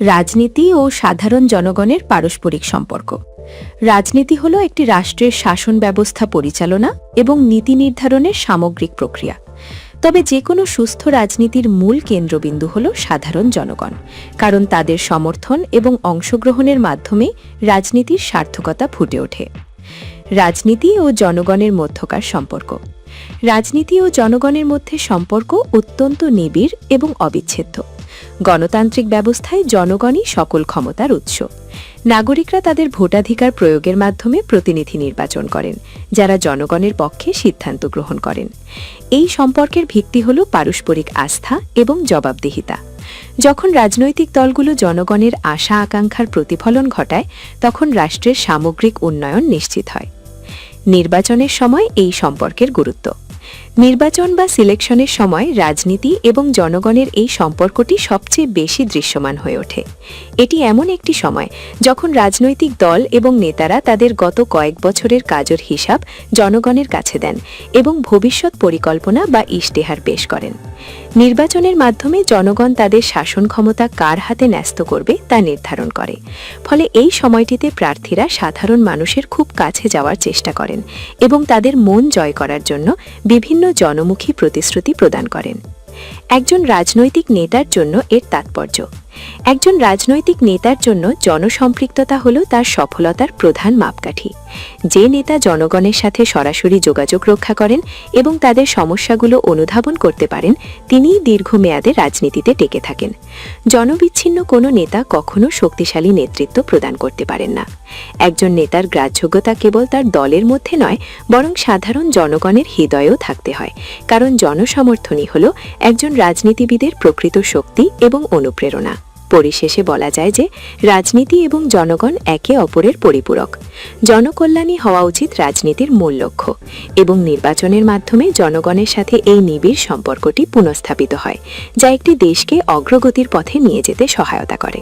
রাজনীতি ও সাধারণ জনগণের পারস্পরিক সম্পর্ক। রাজনীতি হল একটি রাষ্ট্রের শাসন ব্যবস্থা পরিচালনা এবং নীতি নির্ধারণের সামগ্রিক প্রক্রিয়া। তবে যে কোনো সুস্থ রাজনীতির মূল কেন্দ্রবিন্দু হল সাধারণ জনগণ, কারণ তাদের সমর্থন এবং অংশগ্রহণের মাধ্যমে রাজনীতির সার্থকতা ফুটে ওঠে। রাজনীতি ও জনগণের মধ্যকার সম্পর্ক। রাজনীতি ও জনগণের মধ্যে সম্পর্ক অত্যন্ত নিবিড় এবং অবিচ্ছেদ্য। গণতান্ত্রিক ব্যবস্থায় জনগণই সকল ক্ষমতার উৎস। নাগরিকরা তাদের ভোটাধিকার প্রয়োগের মাধ্যমে প্রতিনিধি নির্বাচন করেন, যারা জনগণের পক্ষে সিদ্ধান্ত গ্রহণ করেন। এই সম্পর্কের ভিত্তি হল পারস্পরিক আস্থা এবং জবাবদিহিতা। যখন রাজনৈতিক দলগুলো জনগণের আশা আকাঙ্ক্ষার প্রতিফলন ঘটায়, তখন রাষ্ট্রের সামগ্রিক উন্নয়ন নিশ্চিত হয়। নির্বাচনের সময় এই সম্পর্কের গুরুত্ব। নির্বাচন বা সিলেকশনের সময় রাজনীতি এবং জনগণের এই সম্পর্কটি সবচেয়ে বেশি দৃশ্যমান হয়ে ওঠে। এটি এমন একটি সময় যখন রাজনৈতিক দল এবং নেতারা তাদের গত কয়েক বছরের কাজের হিসাব জনগণের কাছে দেন এবং ভবিষ্যৎ পরিকল্পনা বা ইশতেহার পেশ করেন। নির্বাচনের মাধ্যমে জনগণ তাদের শাসন ক্ষমতা কার হাতে ন্যস্ত করবে তা নির্ধারণ করে। ফলে এই সময়টিতে প্রার্থীরা সাধারণ মানুষের খুব কাছে যাওয়ার চেষ্টা করেন এবং তাদের মন জয় করার জন্য বিভিন্ন জনমুখী প্রতিশ্রুতি প্রদান করেন। একজন রাজনৈতিক নেতার জন্য এর তাৎপর্য একজন রাজনৈতিক নেতার জন্য জনসম্পৃক্ততা হল তার সফলতার প্রধান মাপকাঠি। যে নেতা জনগণের সাথে সরাসরি যোগাযোগ রক্ষা করেন এবং তাদের সমস্যাগুলো অনুধাবন করতে পারেন, তিনিই দীর্ঘমেয়াদে রাজনীতিতে টেকে থাকেন। জনবিচ্ছিন্ন কোনো নেতা কখনো শক্তিশালী নেতৃত্ব প্রদান করতে পারেন না। একজন নেতার গ্রাহ্যতা কেবল তার দলের মধ্যে নয়, বরং সাধারণ জনগণের হৃদয়েও থাকতে হয়, কারণ জনসমর্থনই হল একজন রাজনীতিবিদের প্রকৃত শক্তি এবং অনুপ্রেরণা। পরিশেষে বলা যায় যে রাজনীতি এবং জনগণ একে অপরের পরিপূরক। জনকল্যাণই হওয়া উচিত রাজনীতির মূল লক্ষ্য এবং নির্বাচনের মাধ্যমে জনগণের সাথে এই নিবিড় সম্পর্কটি পুনঃস্থাপিত হয়, যা একটি দেশকে অগ্রগতির পথে নিয়ে যেতে সহায়তা করে।